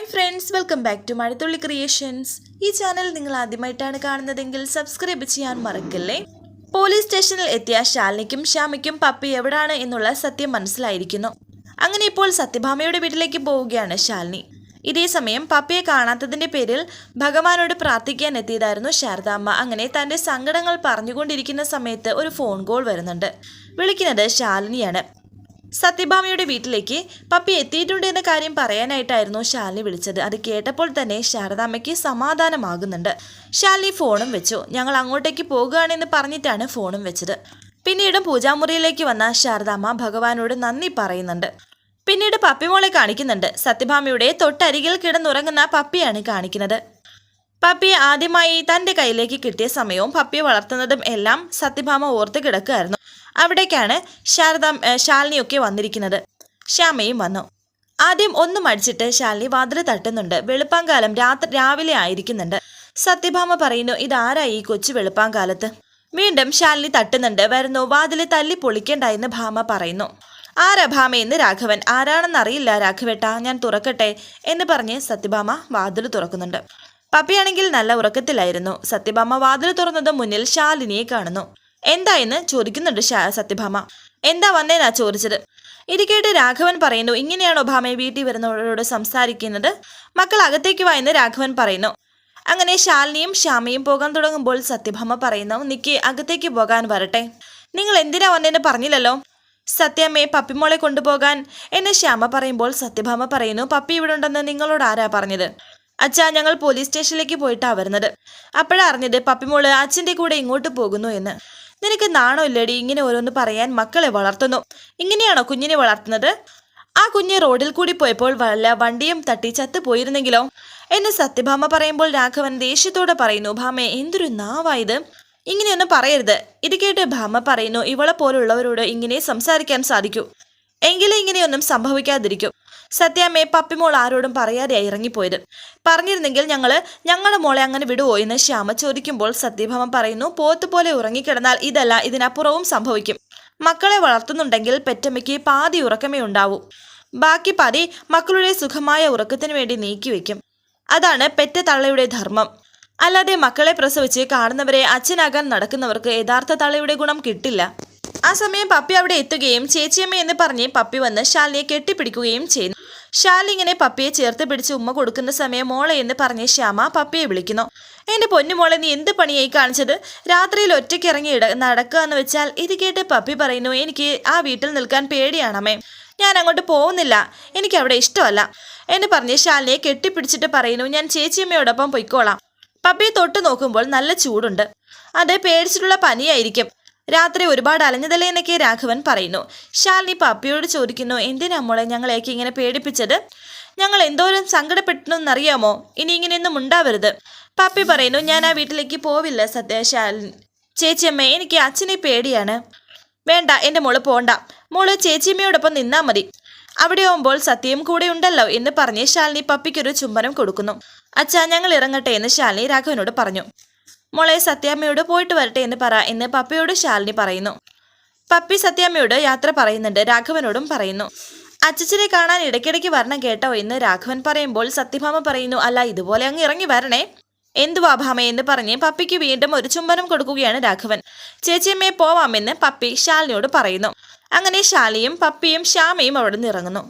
Hi friends welcome back to Mazhathulli creations ഈ channel നിങ്ങൾ ആദ്യമായിട്ടാണ് കാണുന്നതെങ്കിൽ സബ്സ്ക്രൈബ് ചെയ്യാൻ മറക്കല്ലേ? പോലീസ് സ്റ്റേഷനിൽ എത്തിയ ശാലിനിക്കും ശ്യാമയ്ക്കും പപ്പി എവിടാണ് എന്നുള്ള സത്യം മനസ്സിലായിരിക്കുന്നു. അങ്ങനെ ഇപ്പോൾ സത്യഭാമയുടെ വീട്ടിലേക്ക് പോവുകയാണ് ശാലിനി. ഇതേ സമയം പപ്പിയെ കാണാത്തതിന്റെ പേരിൽ ഭഗവാനോട് പ്രാർത്ഥിക്കാൻ എത്തിയതായിരുന്നു ശാരദാമ്മ. അങ്ങനെ തന്റെ സങ്കടങ്ങൾ പറഞ്ഞുകൊണ്ടിരിക്കുന്ന സമയത്ത് ഒരു ഫോൺ കോൾ വരുന്നുണ്ട്. വിളിക്കുന്നത് ശാലിനിയാണ്. സത്യഭാമയുടെ വീട്ടിലേക്ക് പപ്പി എത്തിയിട്ടുണ്ട് എന്ന കാര്യം പറയാനായിട്ടായിരുന്നു ശാലിനി വിളിച്ചത്. അത് കേട്ടപ്പോൾ തന്നെ ശാരദാമ്മയ്ക്ക് സമാധാനമാകുന്നുണ്ട്. ശാലിനി ഫോണും വെച്ചു. ഞങ്ങൾ അങ്ങോട്ടേക്ക് പോകുകയാണെന്ന് പറഞ്ഞിട്ടാണ് ഫോണും വെച്ചത്. പിന്നീട് പൂജാമുറിയിലേക്ക് വന്ന ശാരദാമ്മ ഭഗവാനോട് നന്ദി പറയുന്നുണ്ട്. പിന്നീട് പപ്പിമോളെ കാണിക്കുന്നുണ്ട്. സത്യഭാമയുടെ തൊട്ടരികിൽ കിടന്നുറങ്ങുന്ന പപ്പിയാണ് കാണിക്കുന്നത്. പപ്പിയെ ആദ്യമായി തന്റെ കയ്യിലേക്ക് കിട്ടിയ സമയവും പപ്പിയെ വളർത്തുന്നതും എല്ലാം സത്യഭാമ ഓർത്ത് കിടക്കുകയായിരുന്നു. അവിടേക്കാണ് ശാരദ ശാലിനിയൊക്കെ വന്നിരിക്കുന്നത്. ശ്യാമയും വന്നു. ആദ്യം ഒന്നും അടിച്ചിട്ട് ശാലിനി വാതിൽ തട്ടുന്നുണ്ട്. വെളുപ്പാങ്കാലം രാത്രി രാവിലെ ആയിരിക്കുന്നുണ്ട്. സത്യഭാമ പറയുന്നു ഇതാരായി ഈ കൊച്ചു വെളുപ്പാങ്കാലത്ത്? വീണ്ടും ശാലിനി തട്ടുന്നുണ്ട്. വരുന്നു വാതിൽ തല്ലി പൊളിക്കണ്ടായെന്ന് ഭാമ പറയുന്നു. ആരാ ഭാമയെന്ന് രാഘവൻ? ആരാണെന്നറിയില്ല രാഘവേട്ട. ഞാൻ തുറക്കട്ടെ എന്ന് പറഞ്ഞ് സത്യഭാമ വാതിൽ തുറക്കുന്നുണ്ട്. പപ്പിയാണെങ്കിൽ നല്ല ഉറക്കത്തിലായിരുന്നു. സത്യഭാമ വാതിൽ തുറന്നത് മുന്നിൽ ശാലിനിയെ കാണുന്നു. എന്താ എന്ന് ചോദിക്കുന്നുണ്ട് സത്യഭാമ. എന്താ വന്നേനാ ചോദിച്ചത്? ഇത് കേട്ട് രാഘവൻ പറയുന്നു ഇങ്ങനെയാണോ ഭാമയെ വീട്ടിൽ വരുന്നവരോട് സംസാരിക്കുന്നത്? മക്കൾ അകത്തേക്ക് വാ എന്ന് രാഘവൻ പറയുന്നു. അങ്ങനെ ശാലിനിയും ശ്യാമയും പോകാൻ തുടങ്ങുമ്പോൾ സത്യഭാമ പറയുന്നു നിക്ക് അകത്തേക്ക് പോകാൻ വരട്ടെ. നിങ്ങൾ എന്തിനാ വന്നെന്ന് പറഞ്ഞില്ലല്ലോ? സത്യമ്മയെ പപ്പിമോളെ കൊണ്ടുപോകാൻ. എന്ന് ശ്യാമ പറയുമ്പോൾ സത്യഭാമ പറയുന്നു പപ്പി ഇവിടെ ഉണ്ടെന്ന് നിങ്ങളോട് ആരാ പറഞ്ഞത്? അച്ഛാ ഞങ്ങൾ പോലീസ് സ്റ്റേഷനിലേക്ക് പോയിട്ടാ വരുന്നത്. അപ്പോഴാ അറിഞ്ഞത് പപ്പിമോൾ അച്ഛന്റെ കൂടെ ഇങ്ങോട്ട് പോകുന്നു എന്ന്. നിനക്ക് നാണോ ഇല്ലടി? ഇങ്ങനെ ഓരോന്ന് പറയാൻ മക്കളെ വളർത്തുന്നു. ഇങ്ങനെയാണോ കുഞ്ഞിനെ വളർത്തുന്നത്? ആ കുഞ്ഞ് റോഡിൽ കൂടി പോയപ്പോൾ വല്ല വണ്ടിയും തട്ടി ചത്തു പോയിരുന്നെങ്കിലോ എന്ന് സത്യഭാമ പറയുമ്പോൾ രാഘവൻ ദേഷ്യത്തോടെ പറയുന്നു ഭാമേ എന്തൊരു നാവായത് ഇങ്ങനെയൊന്നും പറയരുത്. ഇത് കേട്ട് ഭാമ പറയുന്നു ഇവളെ പോലുള്ളവരോട് ഇങ്ങനെ സംസാരിക്കാൻ സാധിക്കൂ. എങ്കിലും ഇങ്ങനെയൊന്നും സംഭവിക്കാതിരിക്കും. സത്യാമ്മയെ പപ്പിമോൾ ആരോടും പറയാതെയായി ഇറങ്ങിപ്പോയത്. പറഞ്ഞിരുന്നെങ്കിൽ ഞങ്ങൾ ഞങ്ങളുടെ മോളെ അങ്ങനെ വിടുവോ? എന്ന് ശ്യാമ ചോദിക്കുമ്പോൾ സത്യഭാമ പറയുന്നു പോത്ത് പോലെ ഉറങ്ങിക്കിടന്നാൽ ഇതല്ല ഇതിനപ്പുറവും സംഭവിക്കും. മക്കളെ വളർത്തുന്നുണ്ടെങ്കിൽ പെറ്റമ്മയ്ക്ക് പാതി ഉറക്കമേ ഉണ്ടാവൂ. ബാക്കി പാതി മക്കളുടെ സുഖമായ ഉറക്കത്തിന് വേണ്ടി നീക്കിവെക്കും അതാണ് പെറ്റ തള്ളയുടെ ധർമ്മം. അല്ലാതെ മക്കളെ പ്രസവിച്ച് കാണുന്നവരെ അച്ഛനാകാൻ നടക്കുന്നവർക്ക് യഥാർത്ഥ തള്ളയുടെ ഗുണം കിട്ടില്ല. ആ സമയം പപ്പി അവിടെ എത്തുകയും ചേച്ചിയമ്മ എന്ന് പറഞ്ഞ് പപ്പി വന്ന് ശാലിനെ കെട്ടിപ്പിടിക്കുകയും ചെയ്യുന്നു ശാലി ഇങ്ങനെ പപ്പിയെ ചേർത്ത് പിടിച്ച് ഉമ്മ കൊടുക്കുന്ന സമയം മോളെ എന്ന് പറഞ്ഞ് ശ്യാമ പപ്പിയെ വിളിക്കുന്നു. എന്റെ പൊന്നു മോളെ നീ എന്ത് പണിയായി കാണിച്ചത്? രാത്രിയിൽ ഒറ്റയ്ക്ക് ഇറങ്ങി നടക്കുക എന്ന് വെച്ചാൽ ഇത് കേട്ട് പപ്പി പറയുന്നു എനിക്ക് ആ വീട്ടിൽ നിൽക്കാൻ പേടിയാണമ്മേ. ഞാൻ അങ്ങോട്ട് പോകുന്നില്ല. എനിക്ക് അവിടെ ഇഷ്ടമല്ല. എന്ന് പറഞ്ഞ് ശാലിനെ കെട്ടിപ്പിടിച്ചിട്ട് പറയുന്നു ഞാൻ ചേച്ചിയമ്മയോടൊപ്പം പൊയ്ക്കോളാം. പപ്പിയെ തൊട്ട് നോക്കുമ്പോൾ നല്ല ചൂടുണ്ട്. അത് പേടിച്ചിട്ടുള്ള പനിയായിരിക്കും. രാത്രി ഒരുപാട് അലഞ്ഞതല്ലേ എന്നൊക്കെ രാഘവൻ പറയുന്നു. ശാലിനി പപ്പിയോട് ചോദിക്കുന്നു എന്തിനാ മോളെ ഞങ്ങളെയൊക്കെ ഇങ്ങനെ പേടിപ്പിച്ചത്? ഞങ്ങൾ എന്തോരം സങ്കടപ്പെട്ടെന്നറിയാമോ ഇനി ഇങ്ങനെയൊന്നും ഉണ്ടാവരുത്. പപ്പി പറയുന്നു ഞാൻ ആ വീട്ടിലേക്ക് പോവില്ല സത്യ ശാലിനി. ചേച്ചിയമ്മ എനിക്ക് അച്ഛനെ പേടിയാണ്. വേണ്ട എന്റെ മോൾ പോണ്ട. മോൾ ചേച്ചിയമ്മയോടൊപ്പം നിന്നാ മതി. അവിടെ ആവുമ്പോൾ സത്യം കൂടെ ഉണ്ടല്ലോ എന്ന് പറഞ്ഞ് ശാലിനി പപ്പിക്കൊരു ചുംബനം കൊടുക്കുന്നു. അച്ഛാ ഞങ്ങൾ ഇറങ്ങട്ടെ എന്ന് ശാലിനി രാഘവനോട് പറഞ്ഞു. മോളെ സത്യാമ്മയോട് പോയിട്ട് വരട്ടെ എന്ന് പറ എന്ന് പപ്പയോട് ശാലിനി പറയുന്നു. പപ്പി സത്യാമ്മയോട് യാത്ര പറയുന്നുണ്ട്. രാഘവനോടും പറയുന്നു. അച്ചച്ചനെ കാണാൻ ഇടയ്ക്കിടയ്ക്ക് വരണം കേട്ടോ എന്ന് രാഘവൻ പറയുമ്പോൾ സത്യഭാമ പറയുന്നു അല്ല ഇതുപോലെ അങ്ങ് ഇറങ്ങി വരണേ. എന്തുവാ ഭാമ? എന്ന് പറഞ്ഞ് പപ്പിക്ക് വീണ്ടും ഒരു ചുംബനം കൊടുക്കുകയാണ് രാഘവൻ. ചേച്ചിയമ്മയെ പോവാമെന്ന് പപ്പി ശാലിനിയോട് പറയുന്നു. അങ്ങനെ ശാലിയും പപ്പിയും ശ്യാമയും അവിടെ നിന്ന് ഇറങ്ങുന്നു.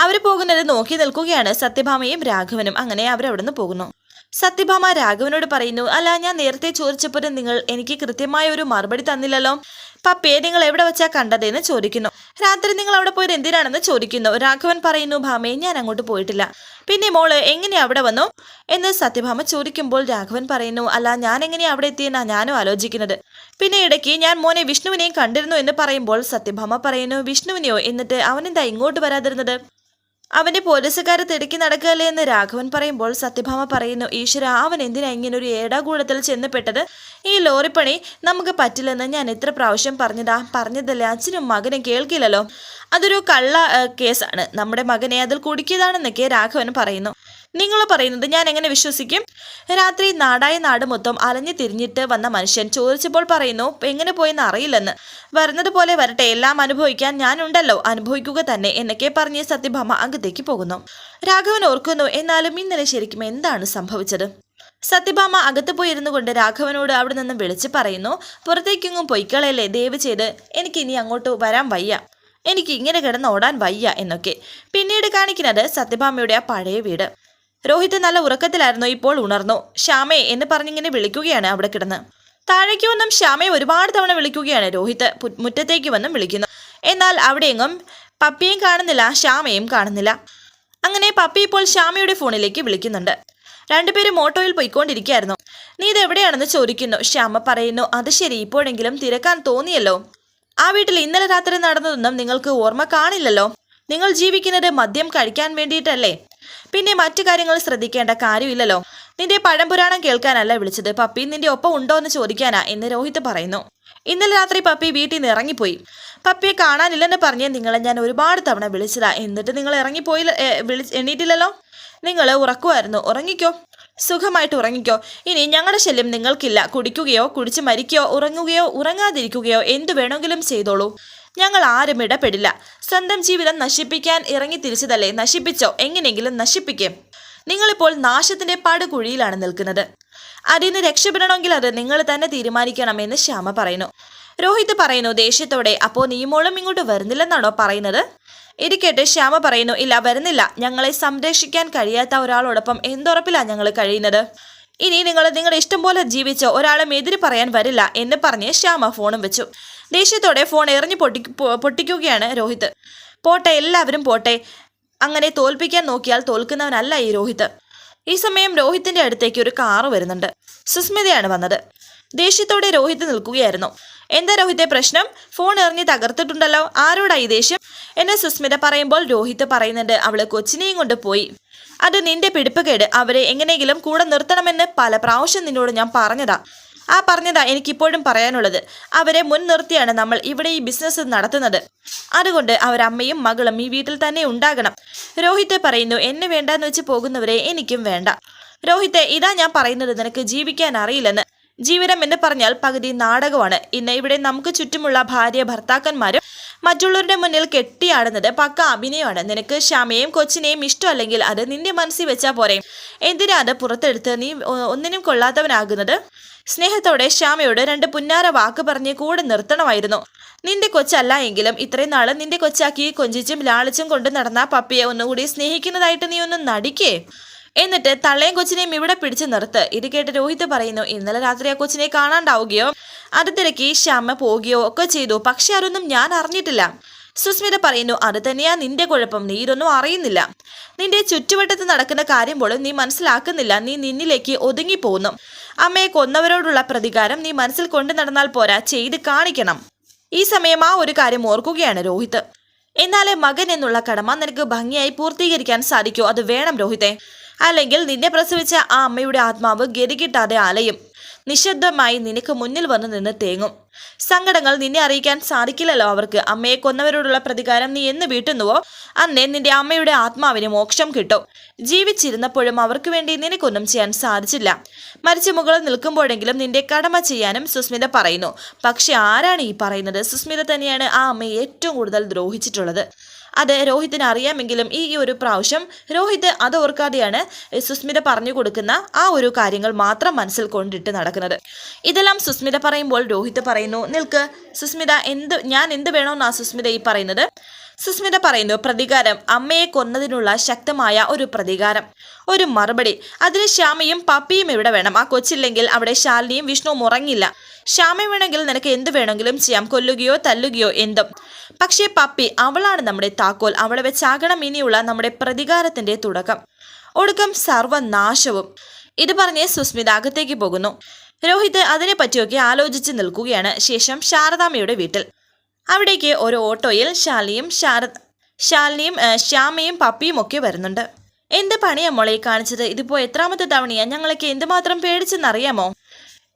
അവർ പോകുന്നത് നോക്കി നിൽക്കുകയാണ് സത്യഭാമയും രാഘവനും. അങ്ങനെ അവരവിടെ നിന്ന് പോകുന്നു. സത്യഭാമ രാഘവനോട് പറയുന്നു അല്ല ഞാൻ നേരത്തെ ചോദിച്ചപ്പോൾ നിങ്ങൾ എനിക്ക് കൃത്യമായ ഒരു മറുപടി തന്നില്ലല്ലോ. പപ്പയെ നിങ്ങൾ എവിടെ വെച്ചാ കണ്ടതെന്ന് ചോദിക്കുന്നു. രാത്രി നിങ്ങൾ അവിടെ പോയത് എന്തിനാണെന്ന് ചോദിക്കുന്നു. രാഘവൻ പറയുന്നു ഭാമയെ ഞാൻ അങ്ങോട്ട് പോയിട്ടില്ല. പിന്നെ മോൾ എങ്ങനെ അവിടെ വന്നു? എന്ന് സത്യഭാമ ചോദിക്കുമ്പോൾ രാഘവൻ പറയുന്നു അല്ല ഞാൻ എങ്ങനെയാ അവിടെ എത്തിയെന്നാ ഞാനും ആലോചിക്കുന്നത്. പിന്നെ ഇടയ്ക്ക് ഞാൻ മോനെ വിഷ്ണുവിനെയും കണ്ടിരുന്നു എന്ന് പറയുമ്പോൾ സത്യഭാമ പറയുന്നു വിഷ്ണുവിനെയോ? എന്നിട്ട് അവനെന്താ ഇങ്ങോട്ട് വരാതിരുന്നത്? അവന്റെ പോലീസുകാരെ തിടുക്കി നടക്കുകയല്ലേ എന്ന് രാഘവൻ പറയുമ്പോൾ സത്യഭാമ പറയുന്നു ഈശ്വര അവൻ എന്തിനാ ഇങ്ങനെ ഒരു ഏടാകൂടത്തിൽ ചെന്നപ്പെട്ടത് ഈ ലോറിപ്പണി നമുക്ക് പറ്റില്ലെന്ന് ഞാൻ എത്ര പ്രാവശ്യം പറഞ്ഞതാ? പറഞ്ഞതല്ലേ അച്ഛനും മകനും കേൾക്കില്ലല്ലോ. അതൊരു കള്ള കേസാണ്. നമ്മുടെ മകനെ അതിൽ കുടുക്കിയതാണെന്നൊക്കെ രാഘവൻ പറയുന്നു. നിങ്ങൾ പറയുന്നത് ഞാൻ എങ്ങനെ വിശ്വസിക്കും? രാത്രി നാടായ നാട് മൊത്തം അലഞ്ഞു തിരിഞ്ഞിട്ട് വന്ന മനുഷ്യൻ ചോദിച്ചപ്പോൾ പറയുന്നു എങ്ങനെ പോയെന്ന് അറിയില്ലെന്ന്. വരുന്നത് പോലെ വരട്ടെ എല്ലാം അനുഭവിക്കാൻ ഞാനുണ്ടല്ലോ. അനുഭവിക്കുക തന്നെ എന്നൊക്കെ പറഞ്ഞ് സത്യഭാമ അകത്തേക്ക് പോകുന്നു. രാഘവൻ ഓർക്കുന്നു എന്നാലും ഇന്നലെ ശരിക്കും എന്താണ് സംഭവിച്ചത്? സത്യഭാമ അകത്ത് പോയിരുന്നു കൊണ്ട് രാഘവനോട് അവിടെ നിന്നും വിളിച്ച് പറയുന്നു പുറത്തേക്കെങ്ങും പൊയ്ക്കളയല്ലേ ദയവ് ചെയ്ത്. എനിക്ക് ഇനി അങ്ങോട്ട് വരാൻ വയ്യ. എനിക്ക് ഇങ്ങനെ കിടന്ന് ഓടാൻ വയ്യ എന്നൊക്കെ. പിന്നീട് കാണിക്കുന്നത് സത്യഭാമയുടെ ആ പഴയ വീട്. രോഹിത് നല്ല ഉറക്കത്തിലായിരുന്നു ഇപ്പോൾ ഉണർന്നു. ശ്യാമേ എന്ന് പറഞ്ഞിങ്ങനെ വിളിക്കുകയാണ് അവിടെ കിടന്ന്. താഴേക്ക് വന്നും ശ്യാമയെ ഒരുപാട് തവണ വിളിക്കുകയാണ് രോഹിത്. മുറ്റത്തേക്ക് വന്നും വിളിക്കുന്നു. എന്നാൽ അവിടെയെങ്ങും പപ്പിയും കാണുന്നില്ല ശ്യാമയും കാണുന്നില്ല. അങ്ങനെ പപ്പി ഇപ്പോൾ ശ്യാമയുടെ ഫോണിലേക്ക് വിളിക്കുന്നുണ്ട്. രണ്ടുപേരും ഓട്ടോയിൽ പോയിക്കൊണ്ടിരിക്കുകയായിരുന്നു. നീ ഇത് എവിടെയാണെന്ന് ചോദിക്കുന്നു ശ്യാമ പറയുന്നു. അത് ശരി ഇപ്പോഴെങ്കിലും തിരക്കാൻ തോന്നിയല്ലോ. ആ വീട്ടിൽ ഇന്നലെ രാത്രി നടന്നതൊന്നും നിങ്ങൾക്ക് ഓർമ്മ കാണില്ലല്ലോ. നിങ്ങൾ ജീവിക്കുന്നത് മദ്യം കഴിക്കാൻ വേണ്ടിയിട്ടല്ലേ? പിന്നെ മറ്റു കാര്യങ്ങൾ ശ്രദ്ധിക്കേണ്ട കാര്യമില്ലല്ലോ. നിന്റെ പഴംപുരാണം കേൾക്കാനല്ല വിളിച്ചത്. പപ്പി നിന്റെ ഒപ്പം ഉണ്ടോ എന്ന് ചോദിക്കാനാ എന്ന് രോഹിത് പറയുന്നു. ഇന്നലെ രാത്രി പപ്പി വീട്ടിൽ നിന്ന് ഇറങ്ങിപ്പോയി. പപ്പിയെ കാണാനില്ലെന്ന് പറഞ്ഞ് നിങ്ങളെ ഞാൻ ഒരുപാട് തവണ വിളിച്ചതാ. എന്നിട്ട് നിങ്ങൾ ഇറങ്ങിപ്പോയി വിളി എണീറ്റില്ലല്ലോ? നിങ്ങൾ ഉറക്കുമായിരുന്നു. ഉറങ്ങിക്കോ? സുഖമായിട്ട് ഉറങ്ങിക്കോ. ഇനി ഞങ്ങളുടെ ശല്യം നിങ്ങൾക്കില്ല. കുടിക്കുകയോ കുടിച്ച് മരിക്കുകയോ ഉറങ്ങുകയോ ഉറങ്ങാതിരിക്കുകയോ എന്തു വേണമെങ്കിലും ചെയ്തോളൂ. ഞങ്ങൾ ആരും ഇടപെടില്ല. സ്വന്തം ജീവിതം നശിപ്പിക്കാൻ ഇറങ്ങി തിരിച്ചതല്ലേ? നശിപ്പിച്ചോ? എങ്ങനെയെങ്കിലും നശിപ്പിക്കും. നിങ്ങളിപ്പോൾ നാശത്തിന്റെ പടുകുഴിയിലാണ് നിൽക്കുന്നത്. അതിൽ നിന്ന് രക്ഷപ്പെടണമെങ്കിൽ അത് നിങ്ങൾ തന്നെ തീരുമാനിക്കണമെന്ന് ശ്യാമ പറയുന്നു. രോഹിത് പറയുന്നു ദേഷ്യത്തോടെ. അപ്പോ നീ മോളും ഇങ്ങോട്ട് വരുന്നില്ലെന്നാണോ പറയുന്നത്? ഇത് കേട്ട് ശ്യാമ പറയുന്നു ഇല്ല വരുന്നില്ല. ഞങ്ങളെ സംരക്ഷിക്കാൻ കഴിയാത്ത ഒരാളോടൊപ്പം എന്തുറപ്പിലാണ് ഞങ്ങൾ കഴിയുന്നത്? ഇനി നിങ്ങൾ നിങ്ങളുടെ ഇഷ്ടം പോലെ ജീവിച്ചോ ഒരാളെ എതിരി പറയാൻ വരില്ല എന്ന് പറഞ്ഞ് ശ്യാമ ഫോണും വെച്ചു. ദേഷ്യത്തോടെ ഫോൺ എറിഞ്ഞു പൊട്ടി പൊട്ടിക്കുകയാണ് രോഹിത്. പോട്ടെ എല്ലാവരും പോട്ടെ. അങ്ങനെ തോൽപ്പിക്കാൻ നോക്കിയാൽ തോൽക്കുന്നവനല്ല ഈ രോഹിത്. ഈ സമയം രോഹിത്തിന്റെ അടുത്തേക്ക് ഒരു കാറ് വരുന്നുണ്ട്. സുസ്മിതയാണ് വന്നത്. ദേഷ്യത്തോടെ രോഹിത് നിൽക്കുകയായിരുന്നു. എന്താ രോഹിത്തെ പ്രശ്നം? ഫോൺ എറിഞ്ഞ് തകർത്തിട്ടുണ്ടല്ലോ. ആരോടാ ഈ ദേഷ്യം? എന്നെ സുസ്മിത പറയുമ്പോൾ രോഹിത് പറയുന്നുണ്ട് അവൾ കൊച്ചിനെയും കൊണ്ട് പോയി. അത് നിന്റെ പിടിപ്പുകേട്. അവരെ എങ്ങനെയെങ്കിലും കൂടെ നിർത്തണമെന്ന് പല പ്രാവശ്യം നിന്നോട് ഞാൻ പറഞ്ഞതാ. ആ പറഞ്ഞതാ എനിക്കിപ്പോഴും പറയാനുള്ളത്. അവരെ മുൻനിർത്തിയാണ് നമ്മൾ ഇവിടെ ഈ ബിസിനസ് നടത്തുന്നത്. അതുകൊണ്ട് അവരമ്മയും മകളും ഈ വീട്ടിൽ തന്നെ ഉണ്ടാകണം. രോഹിത്തെ പറയുന്നു എന്നെ വേണ്ടെന്ന് വെച്ച് പോകുന്നവരെ എനിക്കും വേണ്ട. രോഹിത്തെ ഇതാ ഞാൻ പറയുന്നത് നിനക്ക് ജീവിക്കാൻ അറിയില്ലെന്ന്. ജീവിതം എന്ന് പറഞ്ഞാൽ പകുതി നാടകമാണ്. ഇന്ന് ഇവിടെ നമുക്ക് ചുറ്റുമുള്ള ഭാര്യ ഭർത്താക്കന്മാരും മറ്റുള്ളവരുടെ മുന്നിൽ കെട്ടിയാടുന്നത് പക്ക അഭിനയമാണ്. നിനക്ക് ശ്യാമയെയും കൊച്ചിനെയും ഇഷ്ടമല്ലെങ്കിൽ അത് നിന്റെ മനസ്സിൽ വെച്ചാൽ പോരെ. എന്തിനാ അത് പുറത്തെടുത്ത് നീ ഒന്നിനും കൊള്ളാത്തവനാകുന്നത്? സ്നേഹത്തോടെ ശ്യാമയോട് രണ്ട് പുന്നാര വാക്ക് പറഞ്ഞ് കൂടെ നിർത്തണമായിരുന്നു. നിന്റെ കൊച്ചല്ല എങ്കിലും ഇത്രയും നാൾ നിന്റെ കൊച്ചാക്കി കൊഞ്ചിച്ചും ലാളിച്ചും കൊണ്ട് നടന്ന പപ്പിയെ ഒന്നുകൂടി സ്നേഹിക്കുന്നതായിട്ട് നീ ഒന്ന് നടിക്കേ. എന്നിട്ട് തള്ളയും കൊച്ചിനെയും ഇവിടെ പിടിച്ചു നിർത്ത്. ഇത് കേട്ട് രോഹിത് പറയുന്നു ഇന്നലെ രാത്രി ആ കൊച്ചിനെ കാണാണ്ടാവുകയോ? അത് തിരക്കി ശ്യാമ പോവുകയോ ഒക്കെ ചെയ്തു. പക്ഷെ അതൊന്നും ഞാൻ അറിഞ്ഞിട്ടില്ല. സുസ്മിത പറയുന്നു അത് തന്നെയാ നിന്റെ കുഴപ്പം. നീ ഇതൊന്നും അറിയുന്നില്ല. നിന്റെ ചുറ്റുവട്ടത്ത് നടക്കുന്ന കാര്യം പോലും നീ മനസ്സിലാക്കുന്നില്ല. നീ നിന്നിലേക്ക് ഒതുങ്ങിപ്പോകുന്നു. അമ്മയെ കൊന്നവരോടുള്ള പ്രതികാരം നീ മനസ്സിൽ കൊണ്ടു നടന്നാൽ പോരാ. ചെയ്ത് കാണിക്കണം. ഈ സമയം ആ ഒരു കാര്യം ഓർക്കുകയാണ് രോഹിത്. എന്നാലേ മകൻ എന്നുള്ള കടമ നിനക്ക് ഭംഗിയായി പൂർത്തീകരിക്കാൻ സാധിക്കൂ. അത് വേണം രോഹിത്തെ അല്ലെങ്കിൽ നിന്നെ പ്രസവിച്ച ആ അമ്മയുടെ ആത്മാവ് ഗതികിട്ടാതെ അലയും. നിശബ്ദമായി നിനക്ക് മുന്നിൽ വന്ന് നിന്ന് തേങ്ങും. സങ്കടങ്ങൾ നിന്നെ അറിയിക്കാൻ സാധിക്കില്ലല്ലോ അവർക്ക്. അമ്മയെ കൊന്നവരോടുള്ള പ്രതികാരം നീ എന്ന് വീട്ടുന്നുവോ? അന്നേ നിന്റെ അമ്മയുടെ ആത്മാവിന് മോക്ഷം കിട്ടും. ജീവിച്ചിരുന്നപ്പോഴും അവർക്ക് വേണ്ടി നിനക്കൊന്നും ചെയ്യാൻ സാധിച്ചില്ല. മരിച്ച മുകളിൽ നിൽക്കുമ്പോഴെങ്കിലും നിന്റെ കടമ ചെയ്യാനും സുസ്മിത പറയുന്നു. പക്ഷെ ആരാണ് ഈ പറയുന്നത്? സുസ്മിത തന്നെയാണ് ആ അമ്മയെ ഏറ്റവും കൂടുതൽ ദ്രോഹിച്ചിട്ടുള്ളത്. അത് രോഹിത്തിന് അറിയാമെങ്കിലും ഈ ഒരു പ്രാവശ്യം രോഹിത് അത് ഓർക്കാതെയാണ് സുസ്മിത പറഞ്ഞു കൊടുക്കുന്ന ആ ഒരു കാര്യങ്ങൾ മാത്രം മനസ്സിൽ കൊണ്ടിട്ട് നടക്കുന്നത്. ഇതെല്ലാം സുസ്മിത പറയുമ്പോൾ രോഹിത് പറയുന്നു നിൽക്ക് സുസ്മിത എന്ത് ഞാൻ എന്ത് വേണമെന്നാണ് സുസ്മിത ഈ പറയുന്നത്? സുസ്മിത പറയുന്നു പ്രതികാരം അമ്മയെ കൊന്നതിനുള്ള ശക്തമായ ഒരു പ്രതികാരം. ഒരു മറുപടി. അതിന് ശ്യാമയും പപ്പിയും ഇവിടെ വേണം. ആ കൊച്ചില്ലെങ്കിൽ അവിടെ ശാലിനിയും വിഷ്ണുവും ഉറങ്ങില്ല. ശ്യാമ വേണമെങ്കിൽ നിനക്ക് എന്ത് വേണമെങ്കിലും ചെയ്യാം. കൊല്ലുകയോ തല്ലുകയോ എന്തും. പക്ഷേ പപ്പി അവളാണ് നമ്മുടെ താക്കോൽ. അവളെ വെച്ചാകണം ഇനിയുള്ള നമ്മുടെ പ്രതികാരത്തിന്റെ തുടക്കം. ഒടുക്കം സർവനാശവും. ഇത് പറഞ്ഞ് സുസ്മിത അകത്തേക്ക് പോകുന്നു. രോഹിത് അതിനെ പറ്റിയൊക്കെ ആലോചിച്ച് നിൽക്കുകയാണ്. ശേഷം ശാരദാമ്മയുടെ വീട്ടിൽ. അവിടേക്ക് ഒരു ഓട്ടോയിൽ ശാലിയും ശാരദ ശാലിനിയും ശ്യാമയും പപ്പിയും ഒക്കെ വരുന്നുണ്ട്. എന്ത് പണിയാ മോളെ കാണിച്ചത്? ഇതിപ്പോ എത്രാമത്തെ തവണയാ? ഞങ്ങളൊക്കെ എന്തുമാത്രം പേടിച്ചെന്നറിയാമോ?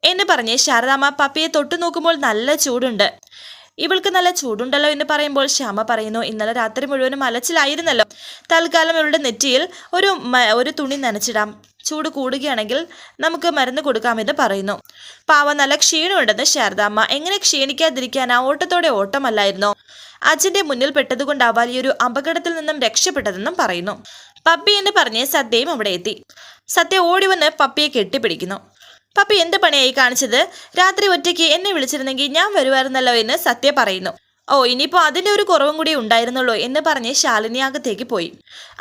എന്ന് പറഞ്ഞ് ശാരദാമ്മ പപ്പിയെ തൊട്ടു നോക്കുമ്പോൾ നല്ല ചൂടുണ്ട്. ഇവൾക്ക് നല്ല ചൂടുണ്ടല്ലോ എന്ന് പറയുമ്പോൾ ശ്യാമ പറയുന്നു ഇന്നലെ രാത്രി മുഴുവനും അലച്ചിലായിരുന്നല്ലോ. തൽക്കാലം ഇവളുടെ നെറ്റിയിൽ ഒരു ഒരു തുണി നനച്ചിടാം. ചൂട് കൂടുകയാണെങ്കിൽ നമുക്ക് മരുന്ന് കൊടുക്കാമെന്ന് പറയുന്നു. പാവ നല്ല ക്ഷീണമുണ്ടെന്ന് ശാരദാമ്മ. എങ്ങനെ ക്ഷീണിക്കാതിരിക്കാൻ ആ ഓട്ടത്തോടെ ഓട്ടമല്ലായിരുന്നു? അച്ഛന്റെ മുന്നിൽ പെട്ടതുകൊണ്ടാവാൽ ഈ ഒരു അപകടത്തിൽ നിന്നും രക്ഷപ്പെട്ടതെന്നും പറയുന്നു. പപ്പി എന്ന് പറഞ്ഞ് സത്യയും അവിടെ എത്തി. സത്യ ഓടി വന്ന് പപ്പിയെ കെട്ടിപ്പിടിക്കുന്നു. പപ്പി എന്ത് പണിയായി കാണിച്ചത്? രാത്രി ഒറ്റയ്ക്ക് എന്നെ വിളിച്ചിരുന്നെങ്കിൽ ഞാൻ വരുമായിരുന്നല്ലോ എന്ന് സത്യ പറയുന്നു. ഓ ഇനിയിപ്പോൾ അതിന്റെ ഒരു കുറവും കൂടി ഉണ്ടായിരുന്നുള്ളൂ എന്ന് പറഞ്ഞ് ശാലിനി അകത്തേക്ക് പോയി.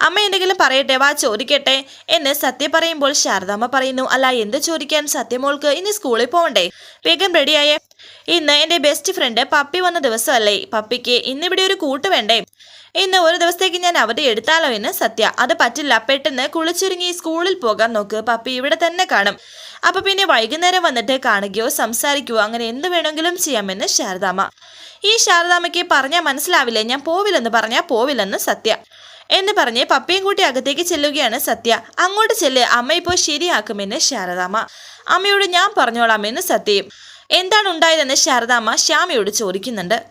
അമ്മ എന്തെങ്കിലും പറയട്ടെ വാ ചോദിക്കട്ടെ എന്ന് സത്യ പറയുമ്പോൾ ശാരദാമ്മ പറയുന്നു അല്ല എന്ത് ചോദിക്കാൻ സത്യമോൾക്ക്? ഇനി സ്കൂളിൽ പോകണ്ടേ വേഗം റെഡിയായേ ഇന്ന് എന്റെ ബെസ്റ്റ് ഫ്രണ്ട് പപ്പി വന്ന ദിവസമല്ലേ? പപ്പിക്ക് ഇന്നിവിടെ ഒരു കൂട്ട് വേണ്ടേ? ഇന്ന് ഒരു ദിവസത്തേക്ക് ഞാൻ അവധി എടുത്താലോ എന്ന് സത്യ. അത് പറ്റില്ല. പെട്ടെന്ന് കുളിച്ചൊരുങ്ങി സ്കൂളിൽ പോകാൻ നോക്ക്. പപ്പി ഇവിടെ തന്നെ കാണും. അപ്പൊ പിന്നെ വൈകുന്നേരം വന്നിട്ട് കാണുകയോ സംസാരിക്കുകയോ അങ്ങനെ എന്ത് വേണമെങ്കിലും ചെയ്യാമെന്ന് ശാരദാമ്മ. ഈ ശാരദാമ്മയ്ക്ക് പറഞ്ഞാൽ മനസ്സിലാവില്ല? ഞാൻ പോവില്ലെന്ന് പറഞ്ഞാൽ പോവില്ലെന്ന് സത്യ. എന്ന് പറഞ്ഞ് പപ്പയും കൂട്ടി അകത്തേക്ക് ചെല്ലുകയാണ് സത്യ. അങ്ങോട്ട് ചെല്ല്. അമ്മ ഇപ്പോൾ ശരിയാക്കുമെന്ന് ശാരദാമ്മ. അമ്മയോട് ഞാൻ പറഞ്ഞോളാമെന്ന് സത്യയും. എന്താണ് ഉണ്ടായതെന്ന് ശാരദാമ്മ ശ്യാമയോട് ചോദിക്കുന്നുണ്ട്.